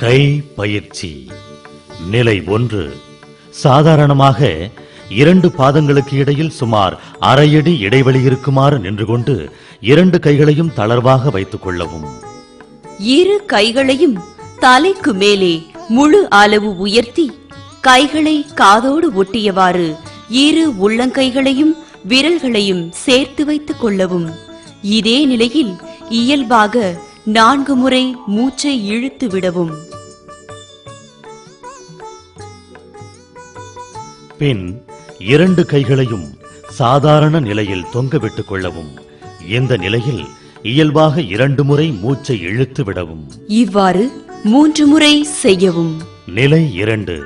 கை பயிற்சி. நிலை ஒன்று. சாதாரணமாக இரண்டு பாதங்களுக்கு இடையில் சுமார் அரையடி இடைவெளி இருக்குமாறு நின்று கொண்டு இரண்டு கைகளையும் தளர்வாக வைத்துக் கொள்ளவும். இரு கைகளையும் தலைக்கு மேலே முழு அளவு உயர்த்தி கைகளை காதோடு ஒட்டியவாறு இரு உள்ளங்கைகளையும் விரல்களையும் சேர்த்து வைத்துக் கொள்ளவும். இதே நிலையில் இயல்பாக நான்கு முறை மூச்சை இழுத்து விடவும். பின் இரண்டு கைகளையும் சாதாரண நிலையில் தொங்க விட்டுக் கொள்ளவும் இந்த நிலையில் இயல்பாக இரண்டு முறை மூச்சை இழுத்து விடவும். இவ்வாறு மூன்று முறை செய்யவும். நிலை இரண்டு.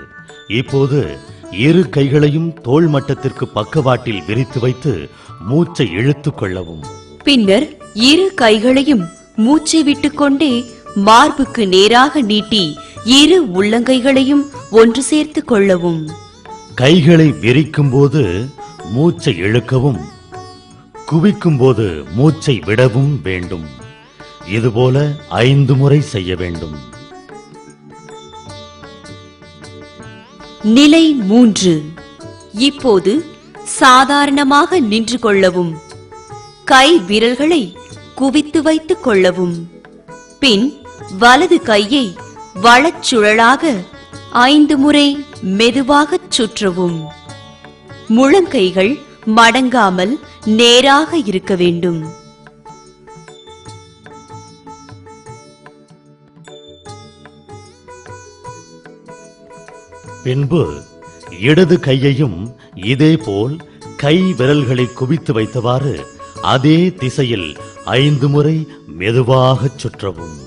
இப்போது இரு கைகளையும் தோள் மட்டத்திற்கு பக்கவாட்டில் விரித்து வைத்து மூச்சை இழுத்துக் கொள்ளவும். பின்னர் இரு கைகளையும் மூச்சை விட்டுக்கொண்டே மார்புக்கு நேராக நீட்டி இரு உள்ளங்கைகளையும் ஒன்று சேர்த்துக் கொள்ளவும். கைகளை விரிக்கும் போது மூச்சை இழுக்கவும் குவிக்கும் போது மூச்சை விடவும் வேண்டும். இதுபோல ஐந்து முறை செய்ய வேண்டும். நிலை மூன்று. இப்போது சாதாரணமாக நின்று கொள்ளவும் கை விரல்களை குவித்து வைத்துக் கொள்ளவும். பின் வலது கையை வளச்சுழலாக ஐந்து முறை மெதுவாகச் சுற்றவும். முழங்கைகள் மடங்காமல் நேராக இருக்க வேண்டும். பின்பு இடது கையையும் இதேபோல் கை விரல்களை குவித்து வைத்தவாறு அதே திசையில் ஐந்து முறை மெதுவாகச் சுற்றவும்.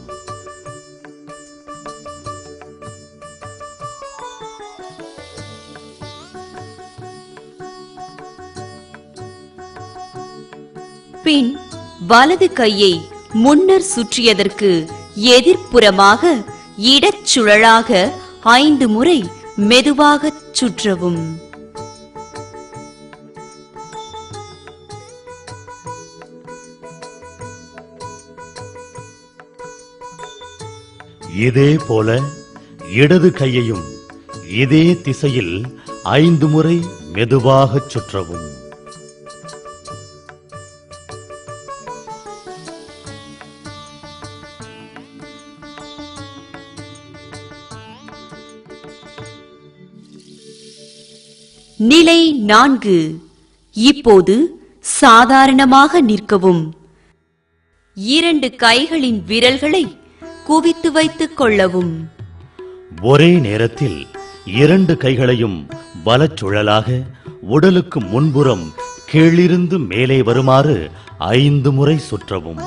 பின் வலது கையை முன்னர் சுற்றியதற்கு எதிர்ப்புறமாக இடச்சுழலாக ஐந்து முறை மெதுவாகச் சுற்றவும். இதே போல இடது கையையும் இதே திசையில் ஐந்து முறை மெதுவாகச் சுற்றவும். நிலை நான்கு. இப்போது சாதாரணமாக நிற்கவும். இரண்டு கைகளின் விரல்களை குவித்து வைத்துக் கொள்ளவும். ஒரே நேரத்தில் இரண்டு கைகளையும் வலச்சுழலாக உடலுக்கு முன்புறம் கீழிருந்து மேலே வருமாறு ஐந்து முறை சுற்றவும்.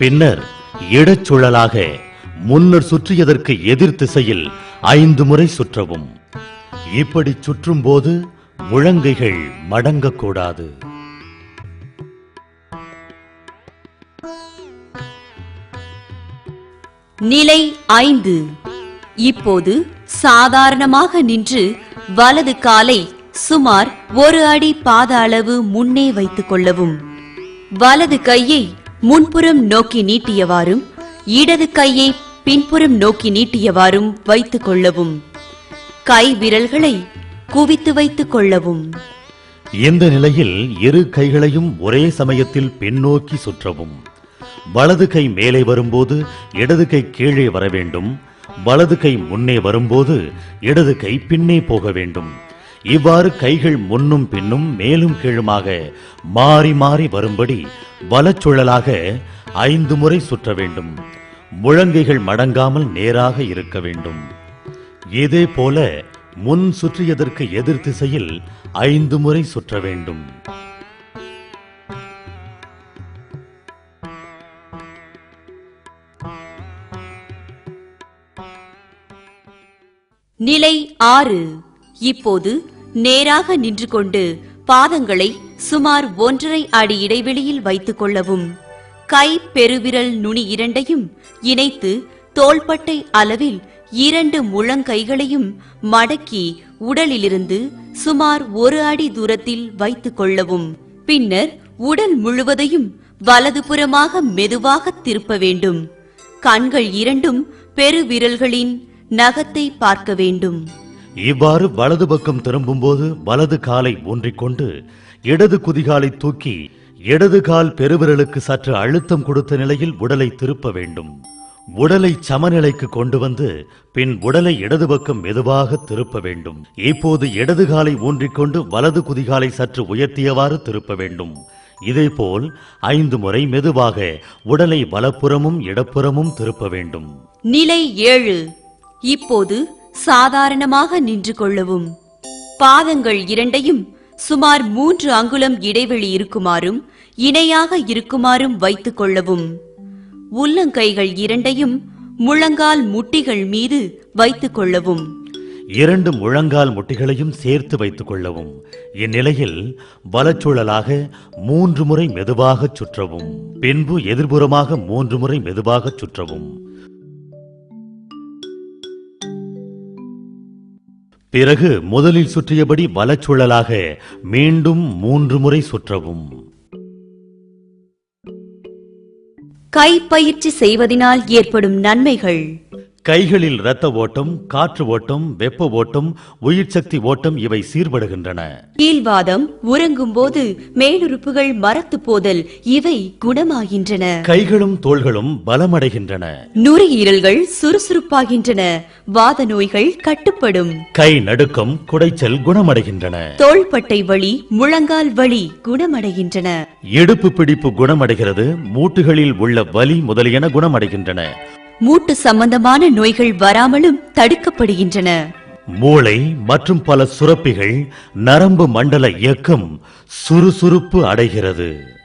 பின்னர் இடச்சுழலாக முன்னர் சுற்றியதற்கு எதிர் திசையில் ஐந்து முறை சுற்றவும். இப்படி சுற்றும் போது முழங்கைகள் மடங்கக்கூடாது நிலை ஐந்து. இப்போது சாதாரணமாக நின்று வலது காலை சுமார் ஒரு அடி பாத அளவு முன்னே வைத்துக் கொள்ளவும். வலது கையை முன்புறம் நோக்கி நீட்டியவாறும் இடது கையை பின்புறம் நோக்கி நீட்டியவாறும் வைத்துக் கொள்ளவும். கை விரல்களை குவித்து வைத்துக் கொள்ளவும். இந்த நிலையில் இரு கைகளையும் ஒரே சமயத்தில் பின்னோக்கி சுற்றவும். வலது கை மேலே வரும்போது இடது கை கீழே வர வேண்டும். வலது கை முன்னே வரும்போது இடது கை பின்னே போக வேண்டும். இவ்வாறு கைகள் முன்னும் பின்னும் மேலும் கீழுமாக மாறி மாறி வரும்படி வலச்சுழலாக ஐந்து முறை சுற்ற வேண்டும். முழங்கைகள் மடங்காமல் நேராக இருக்க வேண்டும். இதே போல முன் சுற்றியதற்கு எதிர் திசையில் ஐந்து முறை சுற்ற வேண்டும். நிலை ஆறு. இப்போது நேராக நின்று கொண்டு பாதங்களை சுமார் ஒன்றரை அடி இடைவெளியில் வைத்துக் கொள்ளவும். கை பெருவிரல் நுனி இரண்டையும் இணைத்து தோள்பட்டை அளவில் இரண்டு முழங்கைகளையும் மடக்கி உடலிலிருந்து சுமார் ஒரு அடி தூரத்தில் வைத்துக் கொள்ளவும். பின்னர் உடல் முழுவதையும் வலதுபுறமாக மெதுவாக திருப்ப வேண்டும். கண்கள் இரண்டும் பெருவிரல்களின் நகத்தை பார்க்க வேண்டும். இவ்வாறு வலது பக்கம் திரும்பும்போது வலது காலை ஊன்றிக்கொண்டு இடது குதிகாலை தூக்கி இடது கால் பெருவிரலுக்கு சற்று அழுத்தம் கொடுத்த நிலையில் உடலை திருப்ப வேண்டும். உடலை சமநிலைக்கு கொண்டு வந்து பின் உடலை இடது பக்கம் மெதுவாக திருப்ப வேண்டும். இப்போது இடது காலை ஊன்றிக்கொண்டு வலது குதிகாலை சற்று உயர்த்தியவாறு திருப்ப வேண்டும். இதேபோல் ஐந்து முறை மெதுவாக உடலை வலப்புறமும் இடப்புறமும் திருப்ப வேண்டும். நிலை ஏழு. இப்போது சாதாரணமாக நின்று கொள்ளவும். பாதங்கள் இரண்டையும் சுமார் மூன்று அங்குலம் இடைவெளி இருக்குமாறும் இணையாக இருக்குமாறும் வைத்துக் கொள்ளவும். உள்ளங்கைகள் இரண்டையும் முழங்கால் முட்டிகள் மீது வைத்துக் கொள்ளவும். இரண்டு முழங்கால் முட்டிகளையும் சேர்த்து வைத்துக் கொள்ளவும். இந்நிலையில் வலச்சுழலாக மூன்று முறை மெதுவாகச் சுற்றவும். பின்பு எதிர்புறமாக மூன்று முறை மெதுவாகச் சுற்றவும். பிறகு முதலில் சுற்றியபடி வலச்சுழலாக மீண்டும் மூன்று முறை சுற்றவும். கை பயிற்சி செய்வதனால் ஏற்படும் நன்மைகள். கைகளில் இரத்த ஓட்டம் காற்று ஓட்டம் வெப்ப ஓட்டம் உயிர் சக்தி ஓட்டம் இவை சீர்படுகின்றன. கீழ்வாதம் உறங்கும்போது மேலுறுப்புகள் மரத்து போதல் இவை குணமாகின்றன. கைகளும் தோள்களும் பலமடைகின்றன. நுரையீரல்கள் சுறுசுறுப்பாகின்றன. வாத நோய்கள் கட்டுப்படும். கை நடுக்கம் குடைச்சல் குணமடைகின்றன. தோள்பட்டை வலி முழங்கால் வலி குணமடைகின்றன. இடுப்பு பிடிப்பு குணமடைகிறது மூட்டுகளில் உள்ள வலி முதலியன குணமடைகின்றன. மூட்டு சம்பந்தமான நோய்கள் வராமலும் தடுக்கப்படுகின்றன. மூளை மற்றும் பல சுரப்பிகள் நரம்பு மண்டல இயக்கம் சுறுசுறுப்பு அடைகிறது.